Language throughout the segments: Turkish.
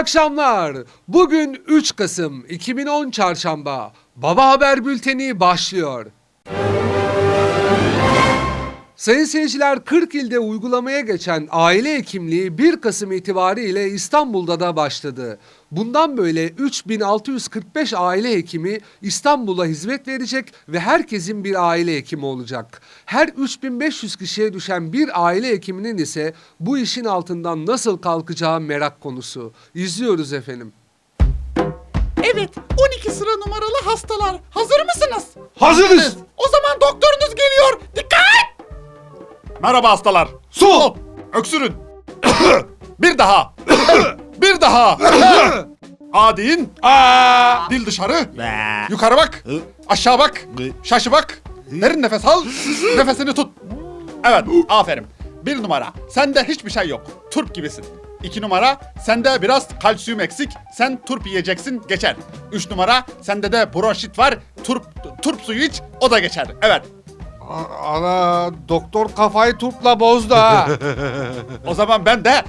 akşamlar. Bugün 3 Kasım 2010 Çarşamba. Baba Haber Bülteni başlıyor. Sayın seyirciler 40 ilde uygulamaya geçen aile hekimliği 1 Kasım itibariyle İstanbul'da da başladı. Bundan böyle 3645 aile hekimi İstanbul'a hizmet verecek ve herkesin bir aile hekimi olacak. Her 3500 kişiye düşen bir aile hekiminin ise bu işin altından nasıl kalkacağı merak konusu. İzliyoruz efendim. Evet, 12 sıra numaralı hastalar. Hazır mısınız? Hazırız. O zaman doktorunuz geliyor. Merhaba hastalar. Su. Öksürün. Bir daha. Bir daha. A deyin. Aa. Dil dışarı. Yukarı bak. Aşağı bak. Şaşı bak. Derin nefes al. Nefesini tut. Evet, aferin. Bir numara. Sende hiçbir şey yok. Turp gibisin. İki numara. Sende biraz kalsiyum eksik. Sen turp yiyeceksin. Geçer. Üç numara. Sende de bronşit var. Turp, turp suyu iç. O da geçer. Evet. Ana doktor kafayı turpla bozdu ha. O zaman ben de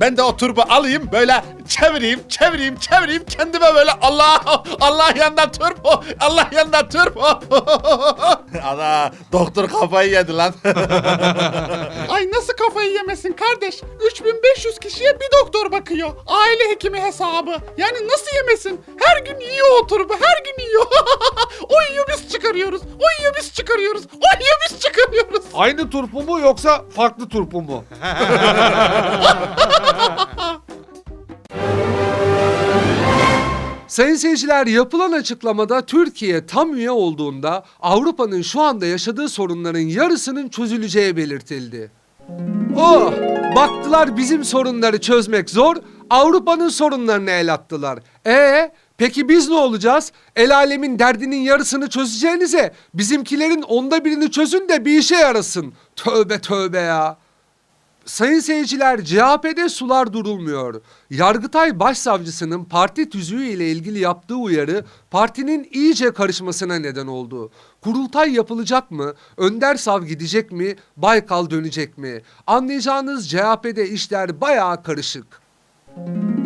ben de o turbu alayım böyle çevireyim çevireyim çevireyim. Kendime böyle Allah Allah yanında turp Allah yanında turp Ana doktor kafayı yedi lan. Ay nasıl kafayı yemesin kardeş? 3500 kişiye bir doktor bakıyor. Aile hekimi hesabı. Yani nasıl yemesin? Her gün yiyor o turbu her gün yiyor. O yiyor biz çıkarıyoruz o yiyor biz çıkarıyoruz o yiyor biz çıkarıyoruz. Aynı turpu mu yoksa farklı turpu mu? Sayın seyirciler yapılan açıklamada Türkiye tam üye olduğunda Avrupa'nın şu anda yaşadığı sorunların yarısının çözüleceği belirtildi. Oh! Baktılar bizim sorunları çözmek zor, Avrupa'nın sorunlarını el attılar. E peki biz ne olacağız? El alemin derdinin yarısını çözeceğinize bizimkilerin onda birini çözün de bir işe yarasın. Tövbe tövbe ya. Sayın seyirciler CHP'de sular durulmuyor. Yargıtay Başsavcısının parti tüzüğü ile ilgili yaptığı uyarı partinin iyice karışmasına neden oldu. Kurultay yapılacak mı? Önder Sav gidecek mi? Baykal dönecek mi? Anlayacağınız CHP'de işler bayağı karışık.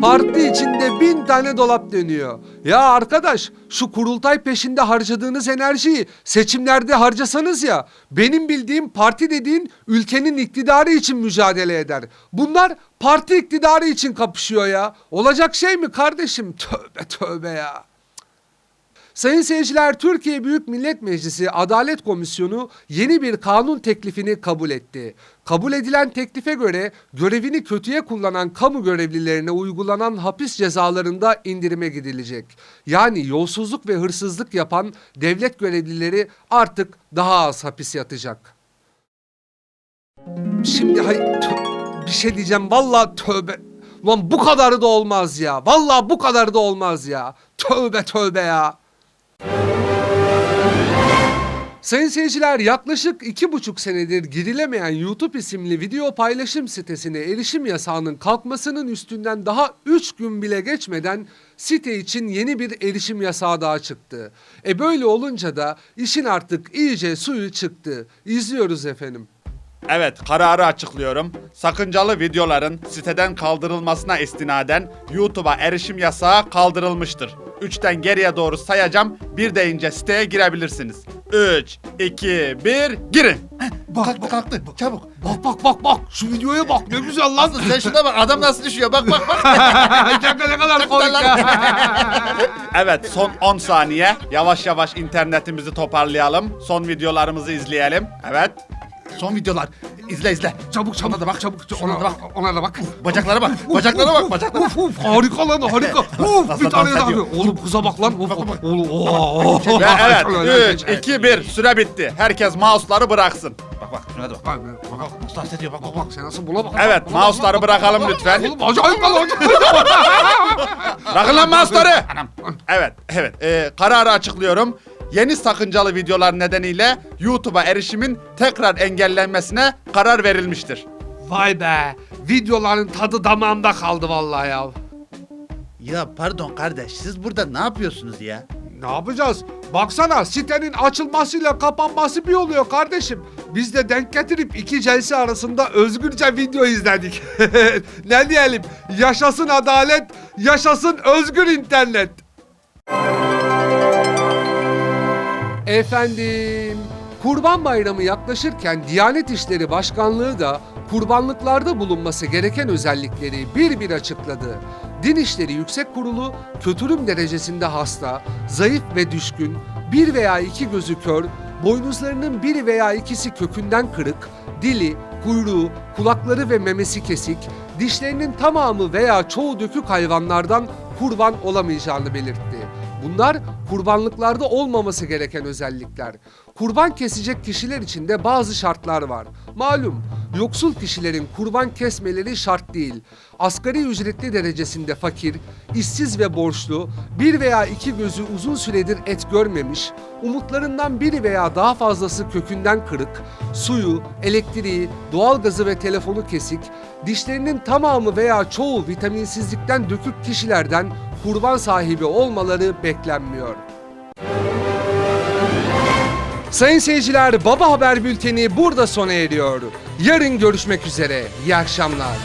Parti içinde bin tane dolap dönüyor. Ya arkadaş şu kurultay peşinde harcadığınız enerjiyi seçimlerde harcasanız ya. Benim bildiğim parti dediğin ülkenin iktidarı için mücadele eder. Bunlar parti iktidarı için kapışıyor ya. Olacak şey mi kardeşim? Tövbe tövbe ya. Sayın seyirciler, Türkiye Büyük Millet Meclisi Adalet Komisyonu yeni bir kanun teklifini kabul etti. Kabul edilen teklife göre görevini kötüye kullanan kamu görevlilerine uygulanan hapis cezalarında indirime gidilecek. Yani yolsuzluk ve hırsızlık yapan devlet görevlileri artık daha az hapis yatacak. Şimdi hay bir şey diyeceğim vallahi tövbe. Lan bu kadarı da olmaz ya. Vallahi bu kadarı da olmaz ya. Tövbe tövbe ya. Sayın seyirciler yaklaşık iki buçuk senedir girilemeyen YouTube isimli video paylaşım sitesine erişim yasağının kalkmasının üstünden daha 3 gün bile geçmeden site için yeni bir erişim yasağı daha çıktı. E böyle olunca da işin artık iyice suyu çıktı. İzliyoruz efendim. Evet, kararı açıklıyorum. Sakıncalı videoların siteden kaldırılmasına istinaden YouTube'a erişim yasağı kaldırılmıştır. 3'ten geriye doğru sayacağım. Bir deyince siteye girebilirsiniz. 3, 2, 1, girin. kalktı kalktı. Çabuk. Bak bak bak bak şu videoya bak ne güzel lan. Sen şuna bak adam nasıl düşüyor bak bak bak. ne kadar komik ya. evet son 10 saniye. Yavaş yavaş internetimizi toparlayalım. Son videolarımızı izleyelim. Evet. Son videolar. İzle izle. Çabuk çabuk Ona da bak. çabuk Şuna ona, da bak. ona da bak. Bacaklara bak. Bacaklara bak. Bacaklara. Uf, uf, harika lan harika. Uf, bir tane daha. Oğlum kıza bak lan. Uf, oğlum. oo. Ve evet 3, 2, 1 süre bitti. Herkes mouse'ları bıraksın. Bak bak şuna da bak. Bak bak bak. Nasıl dans ediyor bak Bak bak sen nasıl bula bak. Evet Buna bak, mouse'ları bak, bırakalım bak. lütfen. Oğlum acayip lan. Bırakın lan mouse'ları. Evet evet Ee, kararı açıklıyorum. Yeni sakıncalı videolar nedeniyle YouTube'a erişimin tekrar engellenmesine karar verilmiştir. Vay be. Videoların tadı damağımda kaldı vallahi ya. Ya pardon kardeş siz burada ne yapıyorsunuz ya? Ne yapacağız? Baksana sitenin açılmasıyla kapanması bir oluyor kardeşim. Biz de denk getirip iki celsi arasında özgürce video izledik. ne diyelim? Yaşasın adalet, yaşasın özgür internet. Efendim, Kurban Bayramı yaklaşırken Diyanet İşleri Başkanlığı da kurbanlıklarda bulunması gereken özellikleri bir bir açıkladı. Din İşleri Yüksek Kurulu kötürüm derecesinde hasta, zayıf ve düşkün, bir veya iki gözü kör, boynuzlarının bir veya ikisi kökünden kırık, dili, kuyruğu, kulakları ve memesi kesik, dişlerinin tamamı veya çoğu dökük hayvanlardan kurban olamayacağını belirtti. Bunlar kurbanlıklarda olmaması gereken özellikler. Kurban kesecek kişiler için de bazı şartlar var. Malum yoksul kişilerin kurban kesmeleri şart değil. Asgari ücretli derecesinde fakir, işsiz ve borçlu, bir veya iki gözü uzun süredir et görmemiş, umutlarından biri veya daha fazlası kökünden kırık, suyu, elektriği, doğalgazı ve telefonu kesik, dişlerinin tamamı veya çoğu vitaminsizlikten dökük kişilerden kurban sahibi olmaları beklenmiyor. Sayın seyirciler Baba Haber Bülteni burada sona eriyor. Yarın görüşmek üzere. İyi akşamlar.